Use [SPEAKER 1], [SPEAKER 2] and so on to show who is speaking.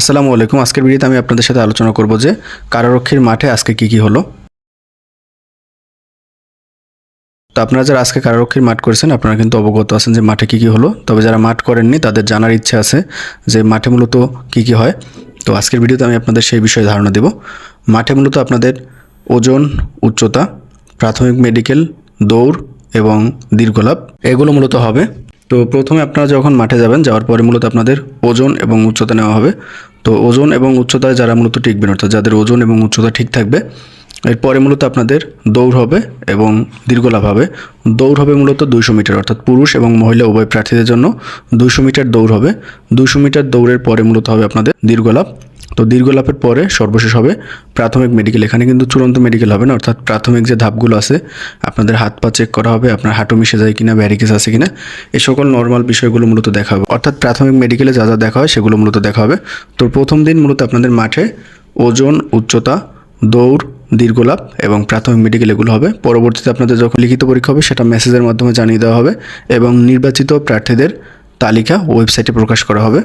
[SPEAKER 1] আসসালামু আলাইকুম। আজকের ভিডিওতে আমি আপনাদের সাথে আলোচনা করব যে কারারক্ষীর মাঠে আজকে কি কি হলো। তো আপনারা যারা আজকে কারারক্ষীর মাঠ করেছেন, আপনারা কিন্তু অবগত আছেন যে মাঠে কি কি হলো। তবে যারা মাঠ করেননি, তাদের জানার ইচ্ছে আছে যে মাঠে মূলত কি কি হয়। তো আজকের ভিডিওতে আমি আপনাদের সেই বিষয়ে ধারণা দেব। মাঠে মূলত আপনাদের ওজন, উচ্চতা, প্রাথমিক মেডিকেল, দৌড় এবং দীর্ঘলাভ, এগুলো মূলত হবে। তো প্রথমে আপনারা যখন মাঠে যাবেন, যাওয়ার পরে মূলত আপনাদের ওজন এবং উচ্চতা নেওয়া হবে। তো ওজন এবং উচ্চতায় যারা মূলত টিকবেন অর্থাৎ যাদের ওজন এবং উচ্চতা ঠিক থাকবে এরপরে মূলত আপনাদের দৌড় হবে এবং দীর্ঘলাভ হবে। দৌড় হবে মূলত দুইশো মিটার, অর্থাৎ পুরুষ এবং মহিলা উভয় প্রার্থীদের জন্য দুইশো মিটার দৌড় হবে। দুইশো মিটার দৌড়ের পরে মূলত হবে আপনাদের দীর্ঘলাভ। তো দীর্ঘলাভের পরে সর্বশেষ হবে প্রাথমিক মেডিকেল এখানে কিন্তু চূড়ান্ত মেডিকেল হবে না, অর্থাৎ প্রাথমিক যে ধাপগুলো আছে, আপনাদের হাত পা চেক করা হবে, আপনার হাঁটু মিশে যায় কিনা ব্যারিকেস আছে কিনা এই সকল নর্মাল বিষয়গুলো মূলত দেখা হবে। অর্থাৎ প্রাথমিক মেডিকেলে যা যা দেখা হয় সেগুলো মূলত দেখা হবে। তো প্রথম দিন মূলত আপনাদের মাঠে ওজন, উচ্চতা, দৌড় দীর্ঘলাভ এবং প্রাথমিক মেডিকেল এগুলো হবে। পরবর্তীতে আপনাদের যখন লিখিত পরীক্ষা হবে, সেটা মেসেজের মাধ্যমে জানিয়ে দেওয়া হবে এবং নির্বাচিত প্রার্থীদের তালিকা ওয়েবসাইটে প্রকাশ করা হবে।